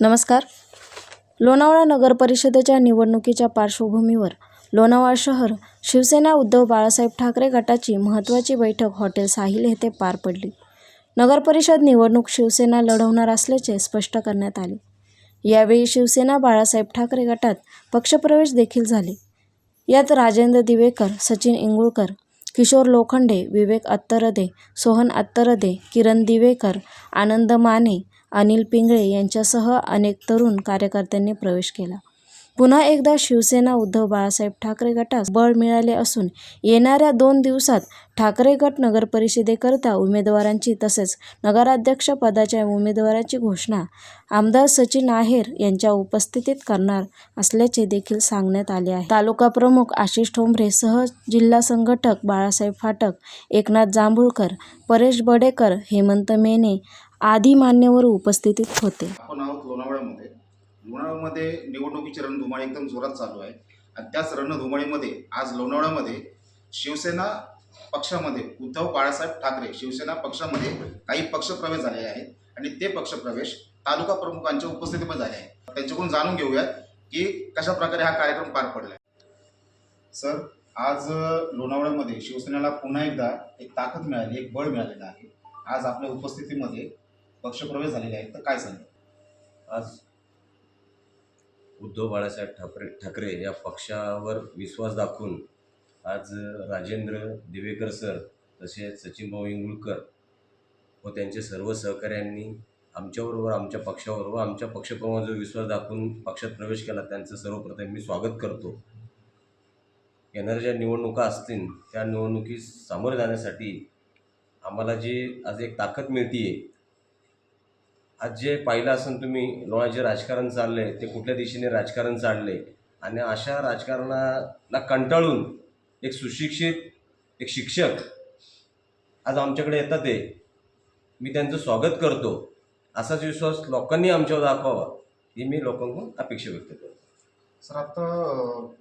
नमस्कार. लोणावळा नगर परिषदेच्या निवडणुकीच्या पार्श्वभूमीवर लोणावळा शहर शिवसेना उद्धव बाळासाहेब ठाकरे गटाची महत्त्वाची बैठक हॉटेल साहिल येथे पार पडली. नगरपरिषद निवडणूक शिवसेना लढवणार असल्याचे स्पष्ट करण्यात आले. यावेळी शिवसेना बाळासाहेब ठाकरे गटात पक्षप्रवेश देखील झाले. यात राजेंद्र दिवेकर सचिन इंगुळकर किशोर लोखंडे विवेक अत्तरदे सोहन अत्तरदे किरण दिवेकर आनंद माने अनिल पिंगळे यांच्यासह अनेक तरुण कार्यकर्त्यांनी प्रवेश केला. पुन्हा एकदा शिवसेना उद्धव बाळासाहेब ठाकरे गटास बळ मिळाले असून येणाऱ्या दोन दिवसात ठाकरे गट नगरपरिषदेकरता उमेदवारांची तसेच नगराध्यक्ष पदाच्या उमेदवाराची घोषणा आमदार सचिन आहेर यांच्या उपस्थितीत करणार असल्याचे देखील सांगण्यात आले आहे. तालुका प्रमुख आशिष ठोंबरे सह जिल्हा संघटक बाळासाहेब फाटक एकनाथ जांभूळकर परेश बडेकर हेमंत मेने आदी मान्यवर उपस्थितीत होते. आपण आहोत लोणावळ्यामध्ये लोणावळ्यामध्ये निवडणुकीची रणधुमाळी एकदम जोरात चालू आहे. आणि त्याच रणधुमाळीमध्ये आज लोणावळ्यामध्ये शिवसेना पक्षामध्ये उद्धव बाळासाहेब ठाकरे शिवसेना पक्षामध्ये काही पक्षप्रवेश झालेले आहेत. आणि ते पक्षप्रवेश तालुका प्रमुखांच्या उपस्थितीमध्ये झाले आहेत. त्यांच्याकडून जाणून घेऊयात की कशा प्रकारे हा कार्यक्रम पार पडला सर आज लोणावळ्यामध्ये शिवसेनेला पुन्हा एकदा एक ताकद मिळाली एक बळ मिळालेलं आहे. आज आपल्या उपस्थितीमध्ये पक्षप्रवेश झालेले आहेत तर काय सांगेल आज उद्धव बाळासाहेब ठाकरे ठाकरे या पक्षावर विश्वास दाखवून आज राजेंद्र दिवेकर सर तसेच सचिनभाऊ इंगुळकर व त्यांचे सर्व सहकाऱ्यांनी आमच्याबरोबर आमच्या पक्षावर व आमच्या जो विश्वास दाखवून पक्षात प्रवेश केला त्यांचं सर्वप्रथम मी स्वागत करतो. येणाऱ्या ज्या निवडणुका असतील त्या निवडणुकीस सामोरे जाण्यासाठी आम्हाला जी आज एक ताकद मिळते आहे आज जे पाहिलं असेल तुम्ही लोणा जे राजकारण चाललंय ते कुठल्या दिशेने राजकारण चाललंय? आणि अशा राजकारणाला कंटाळून एक सुशिक्षित एक शिक्षक आज आमच्याकडे येतात ते मी त्यांचं स्वागत करतो. असाच विश्वास लोकांनी आमच्यावर दाखवावा ही मी लोकांकडून अपेक्षा व्यक्त करतो. सर आता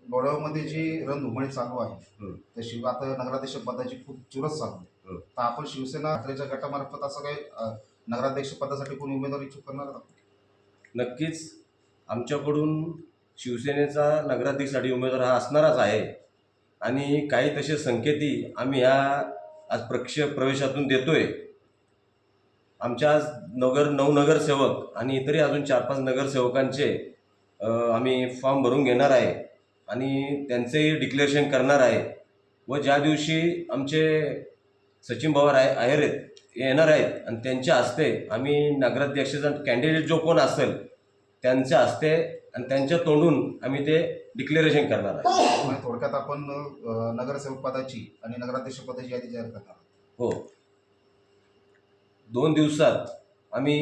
लोणावळ्यामध्ये जी रणधुमाळी चालू आहे. तर शिव आता नगराध्यक्ष पदाची खूप चुरस चालू आहे. तर आपण शिवसेना ठाकरेच्या गटामार्फत असं काही नगराध्यक्ष पदासाठी कोणी उमेदवार इच्छुक करणार का नक्कीच. आमच्याकडून शिवसेनेचा नगराध्यक्षसाठी उमेदवार हा असणारच आहे. आणि काही तसे संकेती आम्ही ह्या आज प्रक्ष प्रवेशातून देतोय. आमच्या आज नगर नऊ नगरसेवक आणि इतरही अजून चार पाच नगरसेवकांचे आम्ही फॉर्म भरून घेणार आहे आणि त्यांचेही डिक्लेरेशन करणार आहे. व ज्या दिवशी आमचे सचिन पवार आहे आहेर आहेत येणार आहेत आणि त्यांच्या हस्ते आम्ही नगराध्यक्षाचा कॅन्डिडेट जो कोण असेल त्यांच्या हस्ते आणि त्यांच्या तोंडून आम्ही ते डिक्लेरेशन करणार आहे म्हणजे थोडक्यात आपण नगरसेवक पदाची आणि नगराध्यक्ष पदाची यादी जाहीर करणार. हो दोन दिवसात आम्ही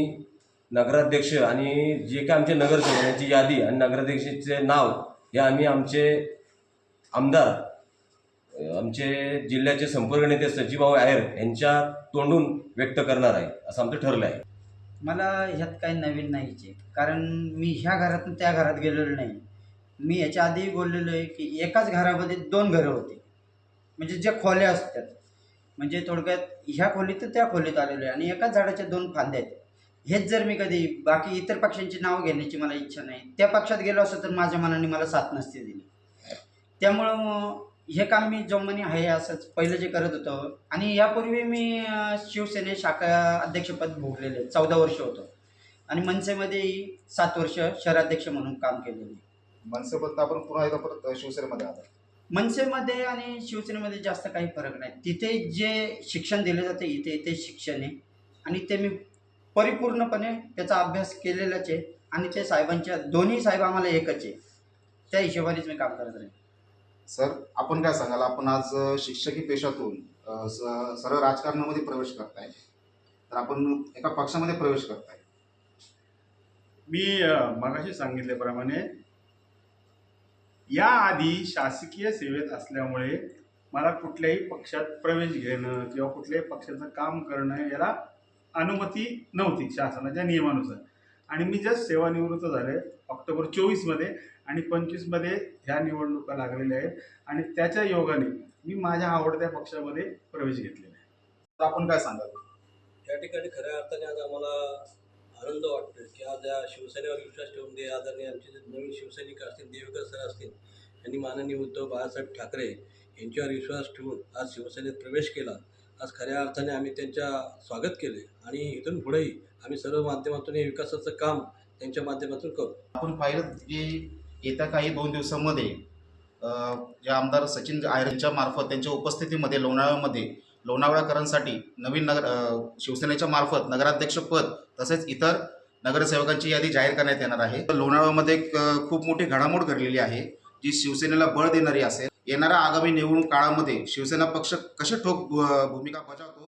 नगराध्यक्ष आणि जे काय आमचे नगरसेवक यांची यादी आणि नगराध्यक्षाचे नाव हे आम्ही आमचे आमदार आमचे जिल्ह्याचे संपर्क नेते सचिवभाऊ आहेर यांच्या तोंडून व्यक्त करणार आहे असं आमचं ठरलं आहे. मला ह्यात काही नवीन नाहीचे कारण मी ह्या घरातून त्या घरात गेलेलो नाही. मी याच्या आधीही बोललेलो आहे की एकाच घरामध्ये दोन घरं होती. म्हणजे ज्या खोल्या असतात. म्हणजे थोडक्यात ह्या खोलीत तर त्या खोलीत आलेलो आहे आणि एकाच झाडाच्या दोन फांद्या आहेत. हेच जर मी कधी बाकी इतर पक्षांची नावं घेण्याची मला इच्छा नाही त्या पक्षात गेलो असं तर माझ्या मनाने मला साथ नसते दिली. त्यामुळं मग हे काम मी जोमाने आहे असंच पहिलं जे करत होतो. आणि यापूर्वी मी शिवसेने शाखा अध्यक्षपद भोगलेले. चौदा वर्ष होतो. आणि मनसेमध्येही सात वर्ष शहराध्यक्ष म्हणून काम केलेलं. मनसेबद्दल आपण पुन्हा एकदा परत शिवसेनेमध्ये आलो. मनसेमध्ये आणि शिवसेनेमध्ये जास्त काही फरक नाही. तिथे जे शिक्षण दिले जाते इथे ते शिक्षण आहे. आणि ते मी परिपूर्णपणे त्याचा अभ्यास केलेलाच आहे. आणि ते साहेबांच्या दोन्ही साहेब आम्हाला एकच आहे. त्या हिशोबानेच मी काम करत राहीन. सर आपण काय सांगाल? आपण आज शिक्षकी पेशातून सरळ राजकारणामध्ये प्रवेश करताय. तर आपण एका पक्षामध्ये प्रवेश करताय. मी मगाशी सांगितल्याप्रमाणे याआधी शासकीय सेवेत असल्यामुळे मला कुठल्याही पक्षात प्रवेश घेणं किंवा कुठल्याही पक्षाचं काम करणं याला अनुमती नव्हती शासनाच्या नियमानुसार. आणि मी जस्ट सेवानिवृत्त झाले ऑक्टोबर चोवीसमध्ये आणि पंचवीसमध्ये ह्या निवडणुका लागलेल्या आहेत. आणि त्याच्या योगाने मी माझ्या आवडत्या पक्षामध्ये प्रवेश घेतलेला आहे. तर आपण काय सांगाल? या ठिकाणी खऱ्या अर्थाने आज आम्हाला आनंद वाटतो की आज या शिवसेनेवर विश्वास ठेवून ते आदरणीय आमचे जे नवीन शिवसैनिक असतील देवेकर सर असतील यांनी माननीय उद्धव बाळासाहेब ठाकरे यांच्यावर विश्वास ठेवून आज शिवसेनेत प्रवेश केला. आज खऱ्या अर्थाने आम्ही त्यांच्या स्वागत केले आणि इथून पुढेही आम्ही सर्व माध्यमातून हे विकासाचं काम त्यांच्या माध्यमातून करू. आपण पाहिलं की येत्या काही दोन दिवसामध्ये जे आमदार सचिन आयर मार्फत त्यांच्या उपस्थितीमध्ये लोणावळ्यामध्ये लोणावळाकरांसाठी नवीन नगर शिवसेनेच्या मार्फत नगराध्यक्षपद तसेच इतर नगरसेवकांची यादी जाहीर करण्यात येणार आहे. लोणावळ्यामध्ये खूप मोठी घडामोड घडलेली आहे. जी शिवसेनेला बळ देणारी असेल येणाऱ्या आगामी निवडणूक काळामध्ये शिवसेना पक्ष कसे ठोक भूमिका बजावतो?